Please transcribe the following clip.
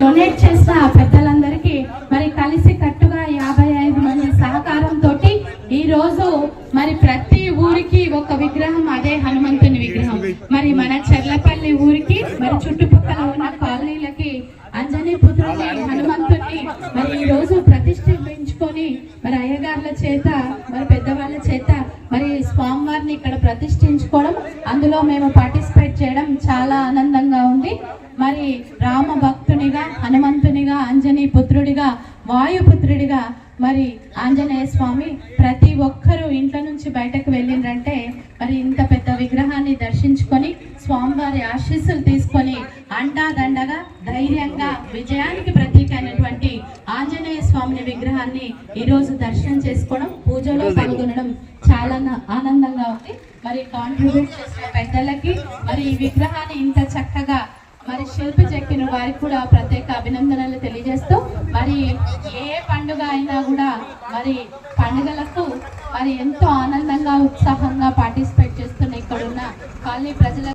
Donate చేసిన పెద్దలందరికీ మరి కలిసి కట్టుగా యాభై ఐదు మంది సహకారంతో ఈ రోజు మరి ప్రతి ఊరికి ఒక విగ్రహం అదే హనుమంతుని విగ్రహం. మరి మన చెర్లపల్లి ఊరికి మరి చుట్టుపక్కల ఉన్న కాలనీలకి అంజనీ పుత్రుని హనుమంతుని మరి ఈ రోజు ప్రతిష్ఠించుకొని మరి అయ్యగార్ల చేత మరి పెద్దవాళ్ళ చేత మరి స్వామివారిని ఇక్కడ ప్రతిష్ఠించుకోవడం అందులో మేము పార్టిసిపేట్ చేయడం చాలా ఆనందంగా ఉంది. మరి రామ భక్తునిగా హనుమంతునిగా అంజనీ పుత్రుడిగా వాయుపుత్రుడిగా మరి ఆంజనేయ స్వామి ప్రతి ఒక్కరూ ఇంట్లో నుంచి బయటకు వెళ్ళిండ్రంటే మరి ఇంత పెద్ద విగ్రహాన్ని దర్శించుకొని స్వామివారి ఆశీస్సులు తీసుకొని అండాదండగా ధైర్యంగా విజయానికి ప్రతీక అయినటువంటి ఆంజనేయ స్వామిని విగ్రహాన్ని ఈ రోజు దర్శనం చేసుకోవడం పూజలో పాల్గొనడం చాలా ఆనందంగా ఉంది. మరి కాంట్రిబ్యూట్ చేసిన పెద్దలకి మరి ఈ విగ్రహాన్ని ఇంత చక్కగా మరి శిల్పి చెక్కిన వారికి కూడా ప్రత్యేక అభినందనలు తెలియజేస్తూ మరి ఏ పండుగ అయినా కూడా మరి పండుగలకు మరి ఎంతో ఆనందంగా ఉత్సాహంగా పార్టిసిపేట్ చేస్తున్న ఇక్కడ ఉన్న కాలనీ ప్రజల